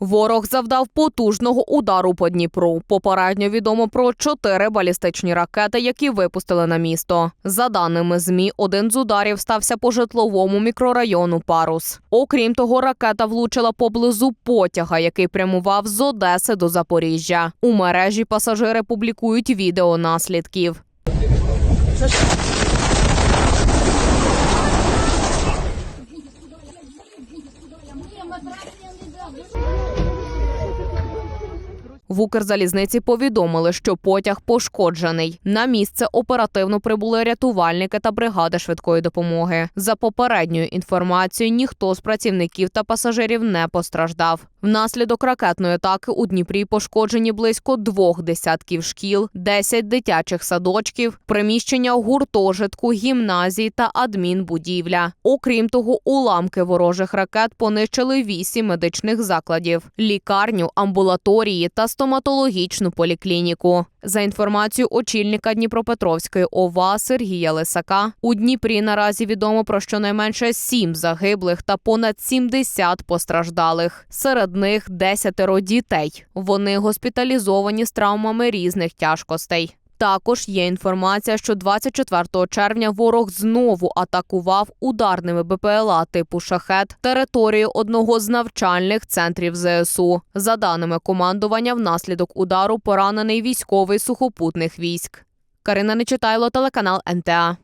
Ворог завдав потужного удару по Дніпру. Попередньо відомо про чотири балістичні ракети, які випустили на місто. За даними змі, один з ударів стався по житловому мікрорайону Парус. Окрім того, ракета влучила поблизу потяга, який прямував з Одеси до Запоріжжя. У мережі пасажири публікують відео наслідків. В Укрзалізниці повідомили, що потяг пошкоджений. На місце оперативно прибули рятувальники та бригади швидкої допомоги. За попередньою інформацією, ніхто з працівників та пасажирів не постраждав. Внаслідок ракетної атаки у Дніпрі пошкоджені близько двох десятків шкіл, 10 дитячих садочків, приміщення гуртожитку, гімназій та адмінбудівля. Окрім того, уламки ворожих ракет понищили вісім медичних закладів: лікарню, амбулаторії та стоматологічну поліклініку. За інформацією очільника Дніпропетровської ОВА Сергія Лисака, у Дніпрі наразі відомо про щонайменше сім загиблих та понад 70 постраждалих. Серед них десятеро дітей. Вони госпіталізовані з травмами різних тяжкостей. Також є інформація, що 24 червня ворог знову атакував ударними БПЛА типу шахет територію одного з навчальних центрів ЗСУ. За даними командування, внаслідок удару поранений військовий сухопутних військ. Карина Нечитайло, телеканал НТА.